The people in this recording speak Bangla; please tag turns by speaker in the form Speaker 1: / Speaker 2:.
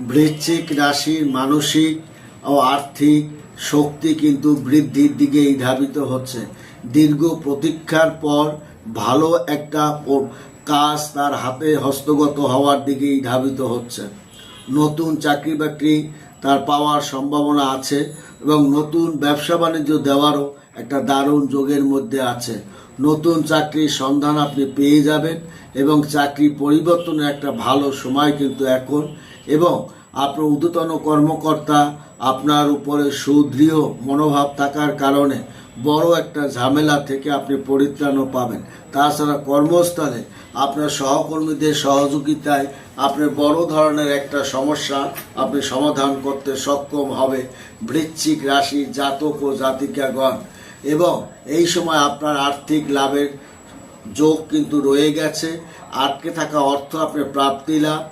Speaker 1: বৃশ্চিক রাশির মানসিক ও আর্থিক শক্তি কিন্তু বৃদ্ধির দিকে ধাবিত হচ্ছে। দীর্ঘ প্রতীক্ষার পর ভালো একটা কাজ তার হাতে হস্তগত হওয়ার দিকেই ধাবিত হচ্ছে। নতুন চাকরি বাকরি তার পাওয়ার সম্ভাবনা আছে এবং নতুন ব্যবসা বাণিজ্য দেওয়ারও একটা দারুণ যোগের মধ্যে আছে। নতুন চাকরির সন্ধান আপনি পেয়ে যাবেন এবং চাকরি পরিবর্তনের একটা ভালো সময় কিন্তু এখন এবং আপনার ঊর্ধ্বতন কর্মকর্তা আপনার উপরে সুদৃঢ় মনোভাব থাকার কারণে বড় একটা ঝামেলা থেকে আপনি পরিত্রাণও পাবেন। তাছাড়া কর্মস্থলে আপনার সহকর্মীদের সহযোগিতায় আপনি বড় ধরনের একটা সমস্যা আপনি সমাধান করতে সক্ষম হবে। বৃশ্চিক রাশির জাতক ও জাতিকাগণ এবং এই সময় আপনার আর্থিক লাভের যোগ কিন্তু রয়ে গেছে। আটকে থাকা অর্থ আপনার প্রাপ্তি লাভ।